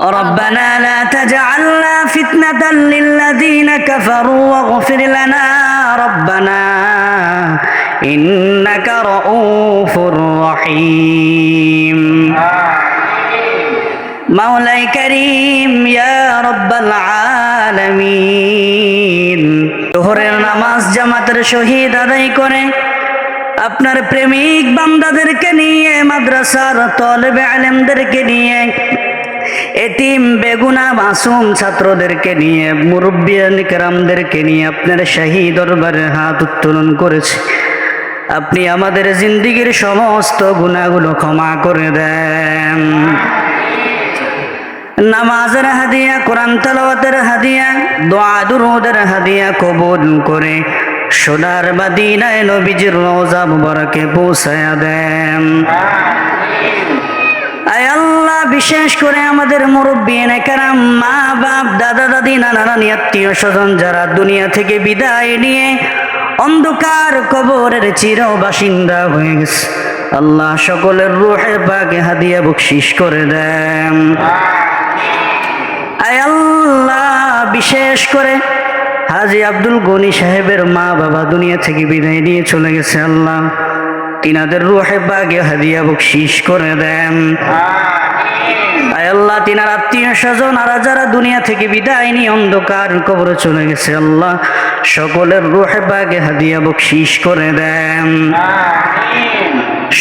ربنا لا تجعلنا فتنة للذين كفروا واغفر لنا ربنا إنك رؤوف رحيم مولاي كريم يا رب العالمين জোহরের নামাজ জামাতের শহীদ আদায় করে আপনার প্রেমিক বান্দাদেরকে নিয়ে মাদ্রাসার তলবে আলেমদেরকে নিয়ে এতিম বেগুনা মাসুম ছাত্রদেরকে নিয়ে মুরব্বিয়ান কেরামদেরকে নিয়ে আপনার শাহী দরবারে হাত উত্তোলন করেছে। আপনি আমাদের জিন্দিগির সমস্ত গুণাগুলো ক্ষমা করে দেন। নামাজের হাদিয়া, কোরআন তেলাওয়াতের হাদিয়া, দোয়া দুরুদের হাদিয়া কবুল করে সোনার মাদিনায় নবীজির রওজা মুবারকে পৌঁছায়া দেন। আয় আল্লাহ বিশেষ করে আমাদের মুরব্বী মা, বাপ, দাদা, দাদি, নানা, নানি, আত্মীয় স্বজন যারা দুনিয়া থেকে বিদায় নিয়ে অন্ধকার কবরের চির বাসিন্দা হয়ে গেছে। আল্লাহ সকলের রুহে পাকে হাদিয়া বকশিস করে দেন। আল্লাহ, বিশেষ করে হাজি আব্দুল গনি সাহেবের মা, বাবা দুনিয়া থেকে বিদায় নিয়ে চলে গেছে আল্লাহ। তিনাদের রুহে বাগে হাদিয়া বকশিস করে দেন। আল্লাহ তিনার আত্মীয় স্বজন আর যারা দুনিয়া থেকে বিদায় নিয়ে অন্ধকার কবরে চলে গেছে আল্লাহ সকলের রুহে বাগে হাদিয়া বকশিস করে দেন।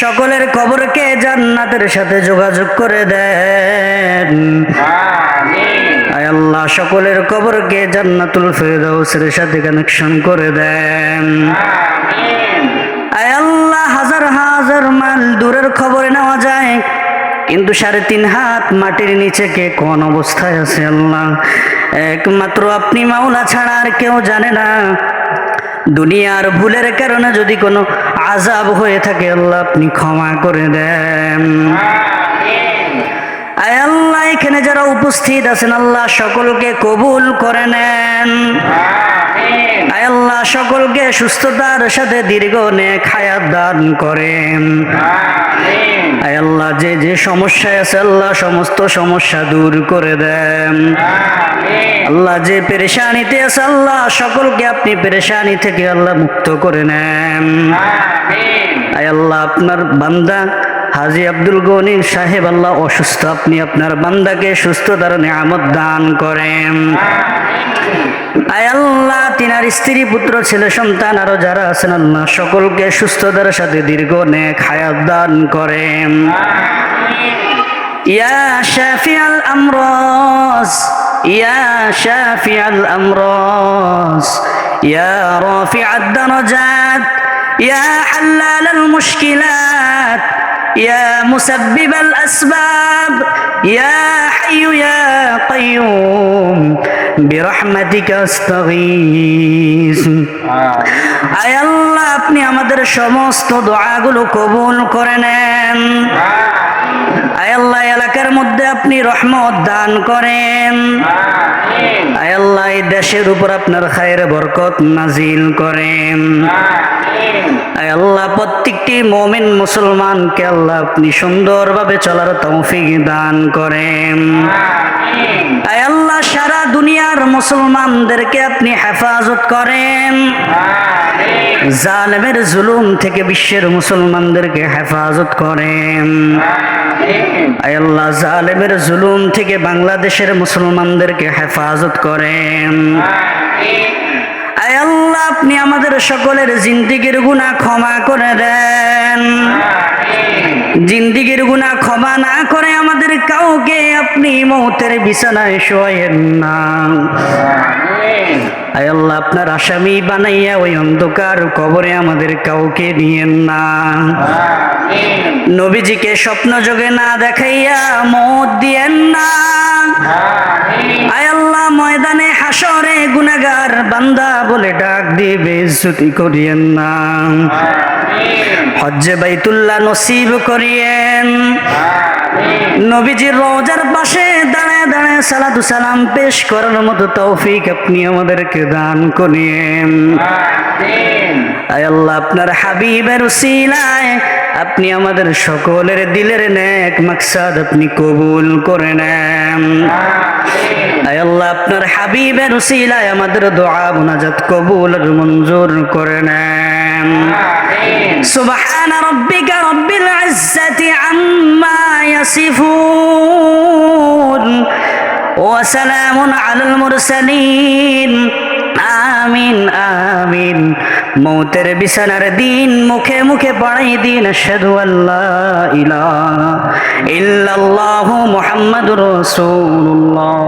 সকলের কবরকে জান্নাতের সাথে যোগাযোগ করে দেন। আল্লাহ সকলের কবরকে জান্নাতুল ফেরদাউসের সাথে কানেকশন করে দেন। কিন্তু সাড়ে তিন হাত মাটির নিচে কে কোন অবস্থায় আছে আল্লাহ? একমাত্র আপনি মাওলা ছাড়া আর কেউ জানে না। দুনিয়ার ভুলের কারণে যদি কোনো আজাব হয়ে থাকে, আল্লাহ আপনি ক্ষমা করে দেন। আয় আল্লাহ, এখানে যারা উপস্থিত আছেন, আল্লাহ সকলকে কবুল করে নেন। আল্লাহ, সকলকে সুস্থতার সাথে দীর্ঘ নেক হায়াত দান করেন। আল্লাহ যে যে সমস্যায় আছে আল্লাহ সমস্ত সমস্যা দূর করে দেন। আল্লাহ যে পেরেশানিতে আছে আল্লাহ সকলকে আপনি পেরেশানি থেকে আল্লাহ মুক্ত করে নেন। আল্লাহ আপনার বান্দা হাজি আব্দুল গনি সাহেব আল্লাহ অসুস্থ আপনি আপনার বান্দাকে সুস্থতার নিয়ামত দান করেন। আল্লাহ, তিনার স্ত্রী, পুত্র, ছেলে, সন্তান, আরও যারা আছেন আল্লাহ, সকলকে সুস্থতার সাথে দীর্ঘ নেক হায়াত দান করেন। ইয়া শাফিয়াল আমরস ইয়া শাফিয়াল আমরস ইয়া রাফিআদ দারাজাত, ইয়া হাল্লালাল মুশকিলাত, ইয়া মুসাব্বিবাল আসবাব, ইয়া হাইয়ু ইয়া কাইয়ুম। আল্লাহ আপনি আমাদের সমস্ত দোয়াগুলো কবুল করে নেন। এলাকার মধ্যে আপনি রহমত দান করেন। আয়াল্লাহ দেশের উপর আপনার খায়ের বরকত নাজিল করেন। আল্লাহ প্রত্যেকটি মমিন মুসলমানকে আল্লাহ আপনি সুন্দরভাবে চলার তৌফিক দান করেন। দুনিয়ার মুসলমানদেরকে আপনি হেফাজত করেন। জালেমের জুলুম থেকে বিশ্বের মুসলমানদেরকে হেফাজত করেন। আল্লাহ জালেমের জুলুম থেকে বাংলাদেশের মুসলমানদেরকে হেফাজত করেন। আল্লাহ আপনি আমাদের সকলের জিন্দিগির গুণা ক্ষমা করে দেন। জিন্দিগির গুণা ক্ষমা না করে আমাদের কাউকে আপনি মৌতের বিছানায় শোয়েন না। আল্লাহ, আপনার আসামি বানাইয়া ওই অন্ধকার কবরে আমাদের কাউকে নিয়েন না। নবীজিকে স্বপ্ন যোগে না দেখাইয়া মত দিয়েন না। আয় আল্লাহ, ময়দানে হাসরে গুনাগার বান্দা বলে ডাক দিয়ে বেজ্জতি করিয়েন না। হজ্জে বাইতুল্লাহ নসিব করিয়েন। নবীজির রোজার পাশে দাঁড়ায় দাঁড়ায় সালাতু সালাম পেশ করার মতো তৌফিক আপনি আমাদেরকে দান করিয়েন। আল্লাহ, আপনার হাবিবের উসিলায় আপনি আমাদের সকলের দিলের নেক মাকসাদ আপনি কবুল করে নেন। আয় আল্লাহ, আপনার হাবিবের উসিলায় আমাদের দোয়া মুনাজাত কবুল মঞ্জুর করে নেন। সুবহান রাব্বিকা রাব্বিল ইজ্জাতি আম্মা ইয়াসিফুন। ওয়া সালামুন আলাল মুরসালিন। আমিন আমিন। মৌতের বিছানার দিন মুখে মুখে পড়াই দিন, আশহাদু আল্লাহ ইলাহা ইল্লাল্লাহু মুহাম্মাদুর রাসূলুল্লাহ।